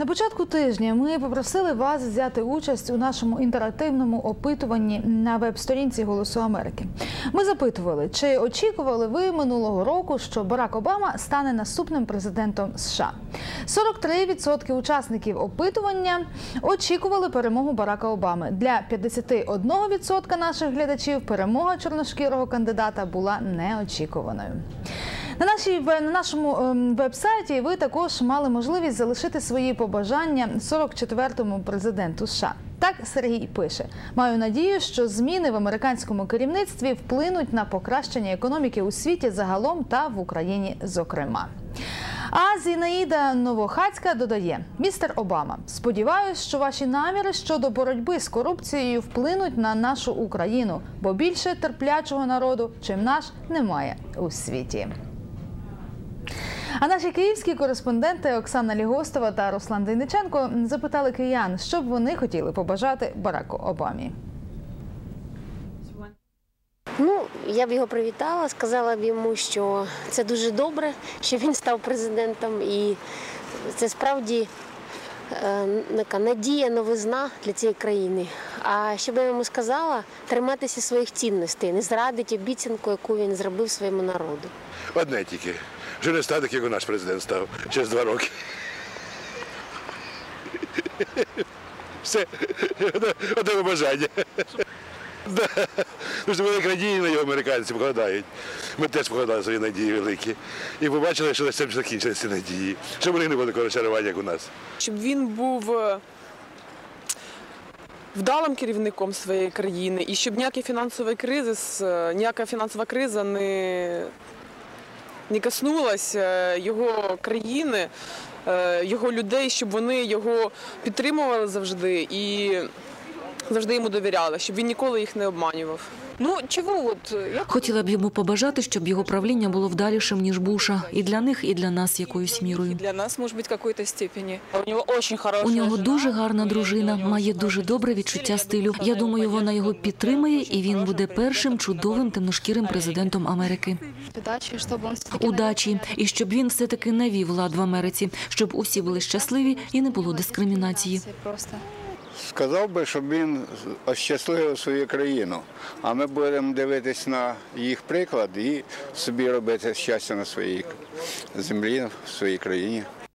На початку тижня ми попросили вас взяти участь у нашому інтерактивному опитуванні на веб-сторінці Голосу Америки. Ми запитували, чи очікували ви минулого року, що Барак Обама стане наступним президентом США. 43% учасників опитування очікували перемогу Барака Обами. Для 51% наших глядачів перемога чорношкірого кандидата була неочікуваною. На, нашій, на нашому ем, веб-сайті ви також мали можливість залишити свої побажання 44-му президенту США. Так Сергій пише: маю надію, що зміни в американському керівництві вплинуть на покращення економіки у світі загалом та в Україні, зокрема. А Зінаїда Новохацька додає: містер Обама, сподіваюсь, що ваші наміри щодо боротьби з корупцією вплинуть на нашу Україну, бо більше терплячого народу, чим наш, немає у світі. А наші київські кореспонденти Оксана Лігостова та Руслан Дейниченко запитали киян, що б вони хотіли побажати Бараку Обамі. Ну, я б його привітала, сказала б йому, що це дуже добре, що він став президентом, і це справді е, така надія, новизна для цієї країни. А що б я йому сказала, триматися своїх цінностей, не зрадити обіцянку, яку він зробив своєму народу. Одне тільки. Вже не стане, як наш президент став через два роки. Все, одне- бажання. Да. Великі надії на його американці покладають. Ми теж покладали свої надії великі. І побачили, що цьому закінчилися надії. Щоб них не було такого розчарування, як у нас. щоб він був е, вдалим керівником своєї країни і щоб ніякий фінансовий кризис, е, ніяка фінансова криза не, не коснулася його країни, е, його людей, щоб вони його підтримували завжди. І завжди йому довіряли, щоб він ніколи їх не обманював. Ну чего вот я Хотіла б йому побажати, щоб його правління було вдалішим ніж Буша, і для них, і для нас якоюсь мірою. для нас, может быть, в какой-то. У него очень хорошая У нього дуже гарна дружина, має дуже добре відчуття стилю. Я думаю, вона його підтримає, і він буде першим чудовим темношкірим президентом Америки. Удачі, і щоб він все таки навів лад в Америці, щоб усі були щасливі і не було дискримінації. Просто. Сказав би, щоб він ощасливив свою країну. А ми будемо дивитись на їх приклад і собі робити щастя на своїй землі, в своїй країні.